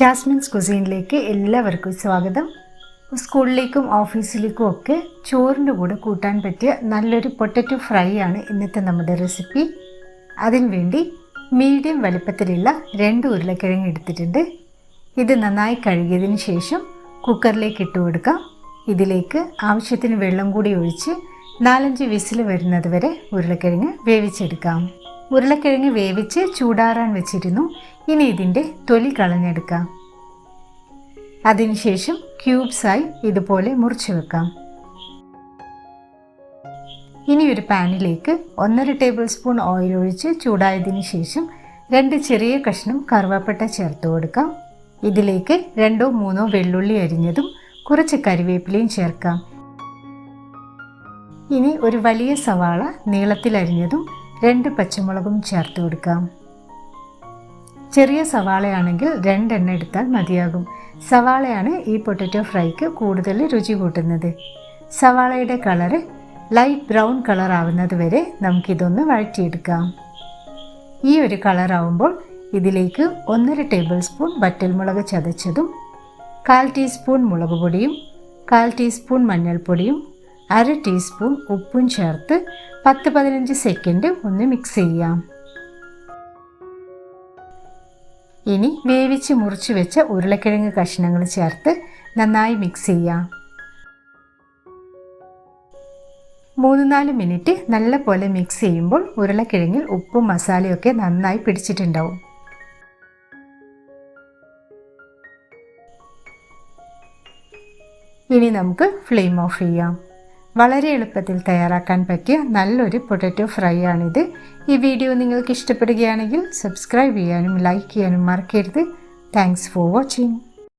Jasmine's കുസീനിലേക്ക് എല്ലാവർക്കും സ്വാഗതം. സ്കൂളിലേക്കും ഓഫീസിലേക്കും ഒക്കെ ചോറിന്റെ കൂടെ കൂട്ടാൻ പറ്റിയ നല്ലൊരു പൊട്ടറ്റോ ഫ്രൈ ആണ് ഇന്നത്തെ നമ്മുടെ റെസിപ്പി. അതിന് വേണ്ടി മീഡിയം വലുപ്പത്തിലുള്ള രണ്ട് ഉരുളക്കിഴങ്ങ് എടുത്തിട്ടുണ്ട്. ഇത് നന്നായി കഴുകിയതിന് ശേഷം കുക്കറിലേക്ക് ഇട്ട് കൊടുക്കാം. ഇതിലേക്ക് ആവശ്യത്തിന് വെള്ളം കൂടി ഒഴിച്ച് നാലഞ്ച് വിസിൽ വരുന്നത് വരെ ഉരുളക്കിഴങ്ങ് വേവിച്ചെടുക്കാം. ഉരുളക്കിഴങ്ങ് വേവിച്ച് ചൂടാറാൻ വെച്ചിരുന്നു. ഇനി ഇതിന്റെ തൊലി കളഞ്ഞെടുക്കാം. അതിനുശേഷം ക്യൂബ്സായി ഇതുപോലെ മുറിച്ച് വെക്കാം. ഇനി ഒരു പാനിലേക്ക് ഒന്നര ടേബിൾ സ്പൂൺ ഓയിൽ ഒഴിച്ച് ചൂടായതിന് ശേഷം രണ്ട് ചെറിയ കഷ്ണം കറുവാപ്പട്ട ചേർത്ത് കൊടുക്കാം. ഇതിലേക്ക് രണ്ടോ മൂന്നോ വെള്ളുള്ളി അരിഞ്ഞതും കുറച്ച് കറിവേപ്പിലയും ചേർക്കാം. ഇനി ഒരു വലിയ സവാള നീളത്തിൽ അരിഞ്ഞതും രണ്ട് പച്ചമുളകും ചേർത്ത് കൊടുക്കാം. ചെറിയ സവാളയാണെങ്കിൽ രണ്ടെണ്ണ എടുത്താൽ മതിയാകും. സവാളയാണ് ഈ പൊട്ടറ്റോ ഫ്രൈക്ക് കൂടുതൽ രുചി കൂട്ടുന്നത്. സവാളയുടെ കളറ് ലൈറ്റ് ബ്രൗൺ കളർ ആവുന്നത് വരെ നമുക്കിതൊന്ന് വഴറ്റിയെടുക്കാം. ഈ ഒരു കളർ ആവുമ്പോൾ ഇതിലേക്ക് ഒന്നര ടേബിൾ സ്പൂൺ വറ്റൽമുളക് ചതച്ചതും കാൽ ടീസ്പൂൺ മുളക് പൊടിയും കാൽ ടീസ്പൂൺ മഞ്ഞൾപ്പൊടിയും അര ടീസ്പൂൺ ഉപ്പും ചേർത്ത് പത്ത് പതിനഞ്ച് സെക്കൻഡ് ഒന്ന് മിക്സ് ചെയ്യാം. ഇനി വേവിച്ച് മുറിച്ച് വെച്ച ഉരുളക്കിഴങ്ങ് കഷ്ണങ്ങൾ ചേർത്ത് നന്നായി മിക്സ് ചെയ്യാം. മൂന്ന് നാല് മിനിറ്റ് നല്ല പോലെ മിക്സ് ചെയ്യുമ്പോൾ ഉരുളക്കിഴങ്ങിൽ ഉപ്പും മസാലയൊക്കെ നന്നായി പിടിച്ചിട്ടുണ്ടാവും. ഇനി നമുക്ക് ഫ്ലെയിം ഓഫ് ചെയ്യാം. വളരെ എളുപ്പത്തിൽ തയ്യാറാക്കാൻ പറ്റിയ നല്ലൊരു പൊട്ടറ്റോ ഫ്രൈ ആണിത്. ഈ വീഡിയോ നിങ്ങൾക്ക് ഇഷ്ടപ്പെടുകയാണെങ്കിൽ സബ്സ്ക്രൈബ് ചെയ്യാനും ലൈക്ക് ചെയ്യാനും മറക്കരുത്. Thanks for watching